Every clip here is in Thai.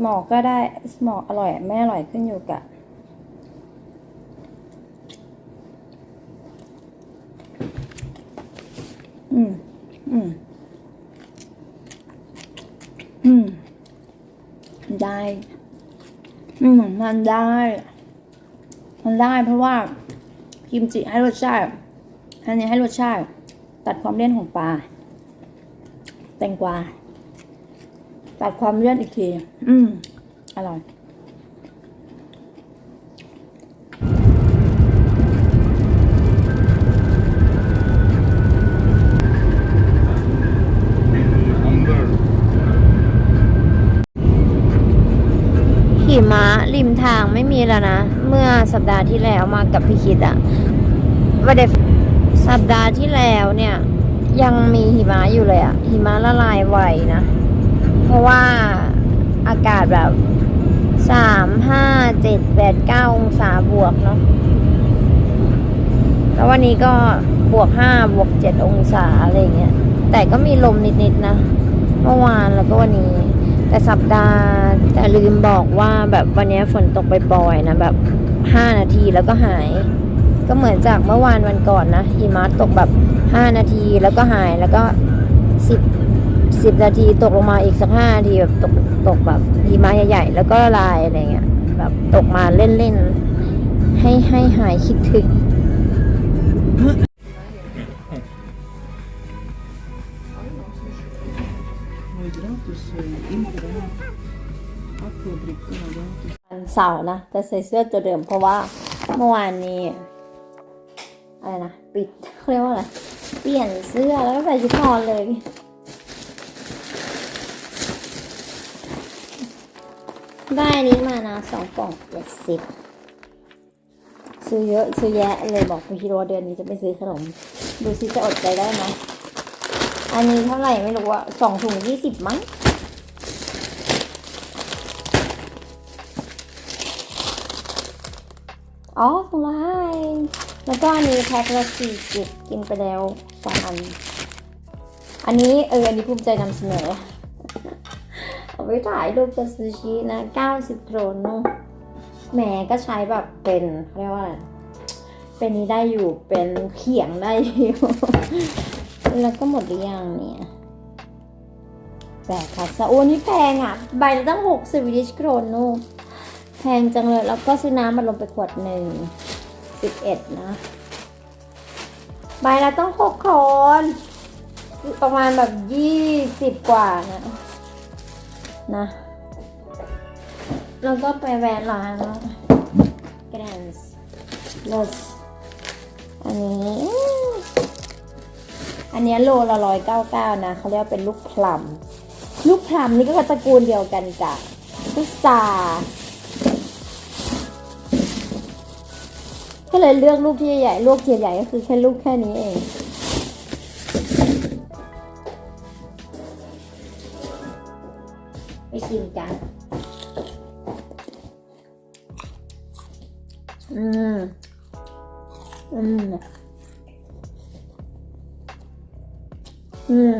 หมอกก็ได้หมอกอร่อยไม่อร่อยขึ้นอยู่กับอืม อืม อืม ได้ อืม มันได้ มันได้เพราะว่ากิมจิให้รสชาติอันนี้ให้รสชาติ ตัดความเลี่ยนของปลา แตงกวา ตัดความเลี่ยนอีกที อืม อร่อย Under. หิมะริมทางไม่มีแล้วนะ เมื่อสัปดาห์ที่แล้วมากับพี่คิดอะว่าเดสัปดาห์ที่แล้วเนี่ย ยังมีหิมะอยู่เลยอะหิมะละลายไวนะ เพราะว่าอากาศแบบสามห้าเจ็ดแปดเก้าองศาบวกเนาะแล้ววันนี้ก็บวกห้าบวกเจ็ดองศาอะไรเงี้ย แต่ก็มีลมนิดๆนะ เมื่อวานแล้วก็วันนี้ แต่สัปดาห์แต่ลืมบอกว่าแบบวันนี้ฝนตกไปปล่อยนะแบบห้านาทีแล้วก็หาย ก็เหมือนจากเมื่อวานวันก่อนนะหิมะตกแบบห้านาทีแล้วก็หายแล้วก็สิบ สิบนาทีตกลงมาอีกสักห้านาทีแบบตกตกแบบหิมะใหญ่ๆแล้วก็ละลายอะไรเงี้ยแบบตกมาเล่นๆ ให้ให้หายคิดถึงวันเสาร์นะแต่ใส่เสื้อตัวเดิมเพราะว่าเมื่อวานนี้อะไรนะ ปิดเขาเรียกว่าอะไร เปลี่ยนเสื้อแล้วก็ใส่ชุดนอนเลย ได้อันนี้มานะสองกล่องเจ็ดสิบซื้อเยอะซื้อแยะเลยบอกพี่คิดว่เดือนนี้จะไปซื้อขนม ดูซิจะอดใจได้ไหมอันนี้เท่าไหร่ไม่รู้อะสองถุงยี่สิบมั้งอ๋อถุงละห้าแล้วก็อันนี้แพ็คละสี่สิบกินไปแล้วสองอัน อันนี้เอออันนี้ภูมิใจนำเสนอ ไปถ่ายรูปกับซูชินะเก้าสิบโครนนแหมก็ใช้แบบเป็นเขาเรียกว่าอะไรเป็นนี้ได้อยู่เป็นเขียงได้อยู่ แล้วก็หมดหรือยังเนี่ยแต่ค่ะสะโอนี่แพงอะ ใบละตั้งหกสิบวิชโครนนู่นแพงจังเลย แล้วก็ซื้อน้ำมาลงไปขวดหนึ่งสิบเอ็ดนะ ใบละต้องหกคนประมาณแบบยี่สิบกว่านะ นะแล้วก็ไปแวะร้านแกรนส์ลสอันนี้ อันนี้โลละร้อยเก้าเก้านะเขาเรียกว่าเป็นลูกพลัมลูกพลัมนี่ก็ตระกูลเดียวกันกับพุทราก็เลยเลือกลูกที่ใหญ่ลูกที่ใหญ่ก็คือแค่ลูกแค่นี้เอง ไปกินกันอืม อืม อืม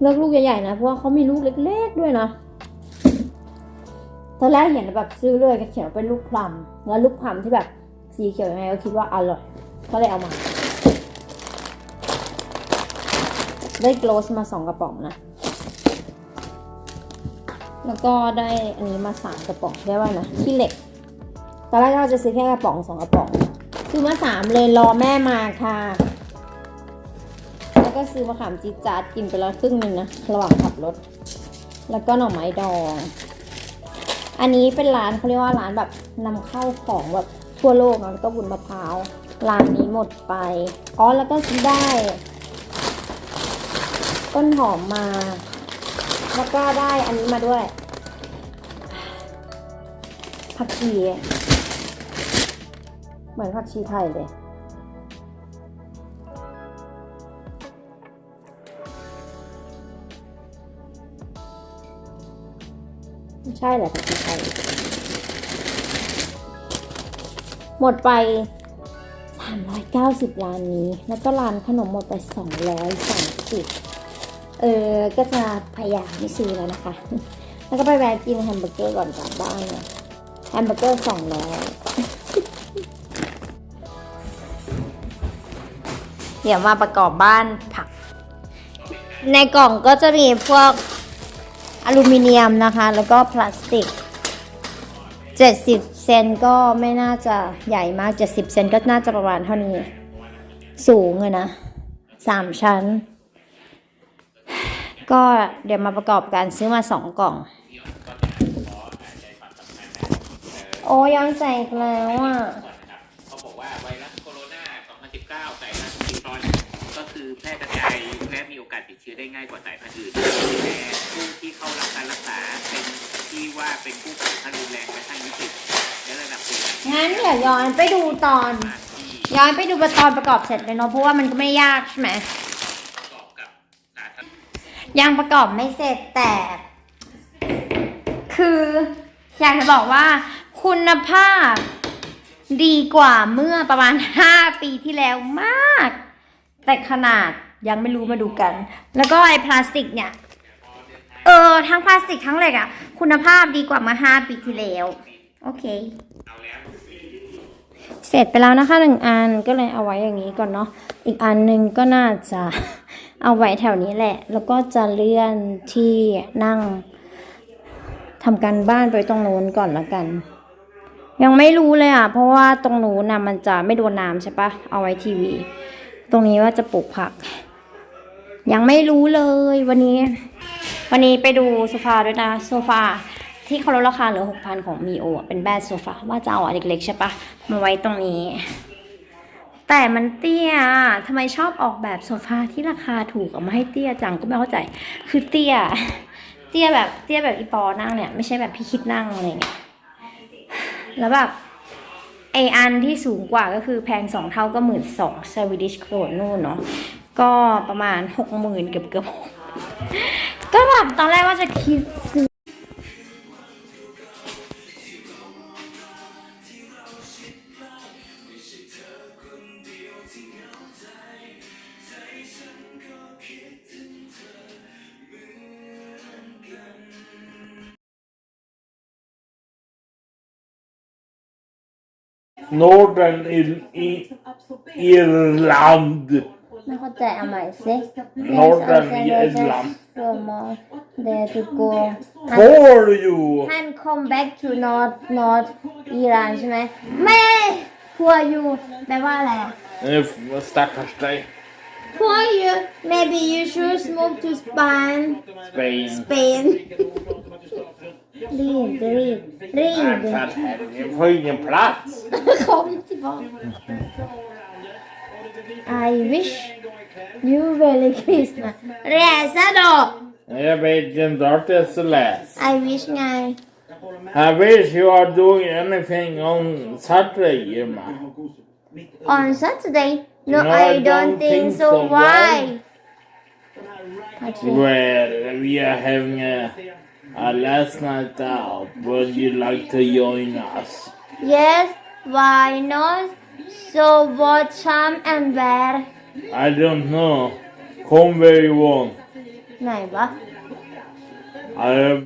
เลือกลูกใหญ่ๆนะ เพราะว่าเขามีลูกเล็กๆด้วยนะตอนแรกเห็นแบบซื้อเลยก็เขียนว่าเป็นลูกพลัมแล้วลูกพลัมที่แบบ สีเขียวยังไงก็คิดว่าอร่อย ก็เลยเอามา ได้โกลสมาสองกระป๋องนะ แล้วก็ได้อันนี้มาสามกระป๋องได้ว่านะขี้เหล็ก ตอนแรกเราจะซื้อแค่กระป๋องสองกระป๋อง ซื้อมาสามเลยรอแม่มาค่ะ แล้วก็ซื้อมะขามจีจาดกินไปแล้วครึ่งหนึ่งนะ ระหว่างขับรถ แล้วก็หน่อไม้ดองอันนี้เป็นร้านเขาเรียกว่าร้านแบบนำเข้าของแบบ ทั่วโลกแล้วก็บุญมะพร้าวร้านนี้หมดไป อ๋อแล้วก็ซื้อได้ ต้นหอมมา แล้วก็ได้อันนี้มาด้วย ผักชี เหมือนผักชีไทยเลยใช่แหละผักชีไทย หมดไป 390ร้านนี้ แล้วก็ร้านขนมหมดไป 230 เออ ก็จะพยายามไม่ซื้อแล้วนะคะ แล้วก็ไปแวะกินแฮมเบอร์เกอร์ก่อนกลับบ้านเนี่ยแฮมเบอร์เกอร์200 เดี๋ยวมาประกอบบ้านผัก ในกล่องก็จะมีพวกอลูมิเนียมนะคะ แล้วก็พลาสติก 70 เซนก็ไม่น่าจะใหญ่มาก 70 เซนก็น่าจะประมาณเท่านี้ สูงเลยนะสามชั้น ก็เดี๋ยวมาประกอบกันซื้อมาสองกล่อง โอ้ยอนใส่อีกแล้วอะาสติดเชื้อได้ง่ายกว่าสายพันธุ์อื่นแต่ผู้ที่เข้ารับการรักษาเป็นที่ว่าเป็นผู้ป่วยขั้นรุนแรงและขั้นวิกฤตและระดับเสี่ยงงั้นเดี๋ยวย้อนไปดูตอนที่ย้อนไปดูตอนประกอบเสร็จเลยเนาะเพราะว่ามันก็ไม่ยากใช่ไหมประกอบกับสาธารณยังประกอบไม่เสร็จแต่ คืออยากจะบอกว่าคุณภาพดีกว่าเมื่อประมาณ 5 ปีที่แล้วมาก แต่ขนาด ยังไม่รู้มาดูกัน แล้วก็ไอ้พลาสติกเนี่ย เออ ทั้งพลาสติกทั้งเหล็กอะคุณภาพดีกว่ามื่อ5ปีที่แล้ว โอเค เสร็จไปแล้วนะคะหนึ่งอันก็เลยเอาไว้อย่างนี้ก่อนเนาะ อีกอันหนึ่งก็น่าจะเอาไว้แถวนี้แหละ แล้วก็จะเลื่อนที่นั่งทำการบ้านไปตรงโน้นก่อนละกัน ยังไม่รู้เลยอะ เพราะว่าตรงนู้นน่ะมันจะไม่โดนน้ำใช่ปะเอาไว้ทีวี ตรงนี้ว่าจะปลูกผัก ยังไม่รู้เลยวันนี้ วันนี้ไปดูโซฟาด้วยนะโซฟาที่เขาลดราคาเหลือหกพันของมีโอเป็นแบดโซฟาว่าจะเอาอันเล็กๆใช่ปะมาไว้ตรงนี้ แต่มันเตี้ยทำไมชอบออกแบบโซฟาที่ราคาถูกเอามาให้เตี้ยจังก็ไม่เข้าใจคือเตี้ย เตี้ยแบบเตี้ยแบบอีปอนั่งเนี่ยไม่ใช่แบบพี่คิดนั่งอะไรเงี้ยแล้วแบบไออันที่สูงกว่าก็คือแพงสองเท่าก็หมื่นสองสวีดิชโครนนู่นเนาะ ก็ประมาณหกหมื่นเกือบเกือบก็แบบตอนแรกว่าจะคิดซื้อ Northern Ir- I- Irland. ไม่เข้าใจเอ าใหม่สิ Northern Ireland. from there to go For you. and come back to North North Iran ใช่ไหมไม่ poor you แปลว่าอะไรอะ If stackars dig. poor you maybe you should move to Spain Spain. Spain รีบรีบรีบ Nej, för helvete. Jag får ingen plats. kom tillbaka I wish you Christmas resa då Jag vet inte vart jag ska läsa. I wish ไง I wish you are doing anything on Saturday, Irma. on Saturday no, No, I don't think so why Well, we are having a, a last night out. Would you like to join us? Yes, why not? So what time and where? I don't know. Come where you want. Nej, va? I